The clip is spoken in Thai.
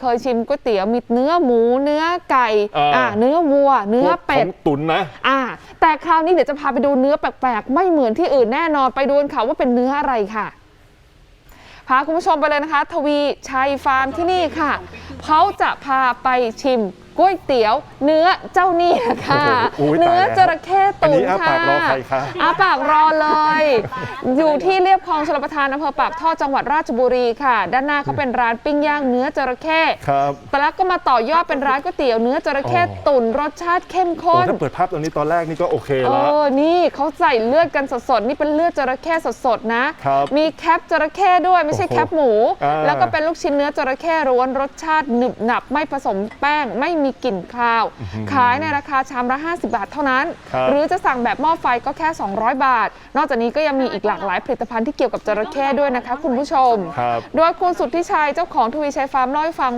เคยชิมก๋วยเตี๋ยวมีเนื้อหมูเนื้อไก่เอออ่่าเนื้อวัว เนื้อเป็ดพวกของตุ๋นนะอ่า แต่คราวนี้เดี๋ยวจะพาไปดูเนื้อแปลกๆ ไม่เหมือนที่อื่นแน่นอนไปดูกันค่ะว่าเป็นเนื้ออะไรค่ะพาคุณผู้ชมไปเลยนะคะ ทวีชัยฟาร์มที่นี่ค่ะ เขาจะพาไปชิมก๋วยเตี๋ยวเนื้อเจ้านี่ค่ะ โอ้โหตายแล้วเนื้อจระเข้ตุ๋นอันนี้อ้าค่ะปากรอใครคะอาปากรอเลย อยู่ที่เรียบคลองชลประทานอำเภอปากท่อจังหวัดราชบุรีค่ะ ด้านหน้าเขาเป็นร้านปิ้งย่างเนื้อจระเข้ ครับแต่แล้วก็มาต่อยอดเป็นร้านก๋วยเตี๋ยวเนื้อจระเข้อ๋อ ตุ๋นรสชาติเข้มโอ้ข้น ถ้าเปิดภาพตรงนี้ตอนแรกนี่ก็โอเคเอแล้ว อ นี่เขาใส่เลือดกันสดๆ นี่เป็นเลือดจระเข้สดๆ นะ ครับมีแคปจระเข้ด้วยไม่ใช่โอ้โหแคปหมู อ่าแล้วก็เป็นลูกชิ้นเนื้อจระเข้ร้วนรสชาติหนึบหนับไม่ผสมแป้ง ไม่มีกลิ่นคาว ขายในราคาชามละ 50 บาทเท่านั้นครับหรือจะสั่งแบบหม้อไฟก็แค่ 200 บาท นอกจากนี้ก็ยังมีอีกหลากหลายผลิตภัณฑ์ที่เกี่ยวกับจระเข้ด้วยนะคะ คุณผู้ชมครับโดยคุณสุทธิชัยเจ้าของทวีชัยฟาร์มเล่าให้ฟัง